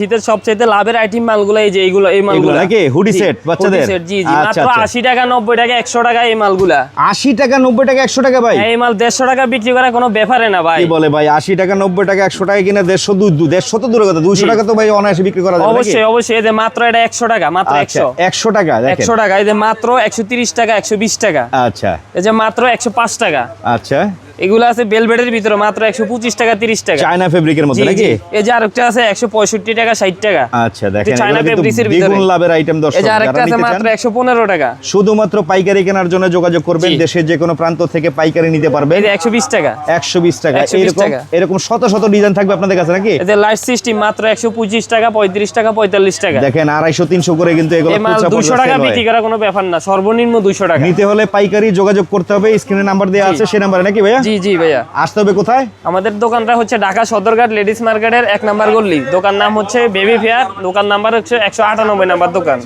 শীতের সবচেয়ে লাভের আইটেম মালগুলো এই যে এইগুলো এই মালগুলো। নাকি? hoodie set বাচ্চাদের? সেট জি জি আচ্ছা, মাত্র আচ্ছা। আশি টাকা নব্বই টাকা একশো টাকা এই মালগুলা। আশি টাকা নব্বই টাকা একশো টাকা ভাই? এই মাল দেড়শো টাকা বিক্রি করা কোনো ব্যাপারে না ভাই। কি বলে ভাই আশি টাকা নব্বই টাকা একশো টাকা কিনা দেড়শো দু দু- দেড়শো তো দূরে কথা দুইশো টাকা তো ভাই অনায়াসে বিক্রি করা যাবে অবশ্যই অবশ্যই এই যে মাত্র এটা একশো টাকা মাত্র আচ্ছা একশো। একশো টাকা দেখেন। একশো টাকা এই যে মাত্র একশো তিরিশ টাকা একশো বিশ টাকা। আচ্ছা। এই যে মাত্র একশো পাঁচ টাকা। আচ্ছা। এগুলো আছে বেলভেটের ভিতরে মাত্র একশো পঁচিশ টাকা তিরিশ টাকা। চায়না ফেব্রিকের মতো নাকি? এই যে আরেকটা আছে একশো পঁয়ষট্টি টাকা ষাট টাকা। আচ্ছা দেখেন চায়না ফেব্রিক্সের ভিতরে। লাভের আইটেম এই যে আরেকটা আছে মাত্র একশো পনেরো টাকা। শুধুমাত্র পাইকারি কেনার জন্য যোগাযোগ করবেন দেশের যে কোনো প্রান্ত থেকে পাইকারি নিতে পারবেন। এই যে একশো বিশ টাকা। একশো বিশ টাকা। এরকম এরকম শত শত ডিজাইন থাকবে আপনাদের কাছে নাকি? এই যে লাইট সিস্টেম মাত্র একশো পঁচিশ টাকা পঁয়ত্রিশ টাকা পঁয়তাল্লিশ টাকা। দেখেন আড়াইশো তিনশো করে কিন্তু এগুলো দুশো টাকা বিক্রি করা কোনো ব্যাপার না সর্বনিম্ন দুশো টাকা। নিতে হলে পাইকারি যোগাযোগ করতে হবে স্ক্রিনে নাম্বার দেওয়া আছে সেই নাম্বারে নাকি ভাইয়া? জি জি ভাইয়া। আসতে হবে কোথায়? আমাদের দোকানটা হচ্ছে ঢাকা সদরঘাট লেডিস মার্কেটের এক নাম্বার গল্লি দোকান নাম হচ্ছে বেবি ফেয়ার দোকান নাম্বার হচ্ছে একশো আটানব্বই নাম্বার দোকান।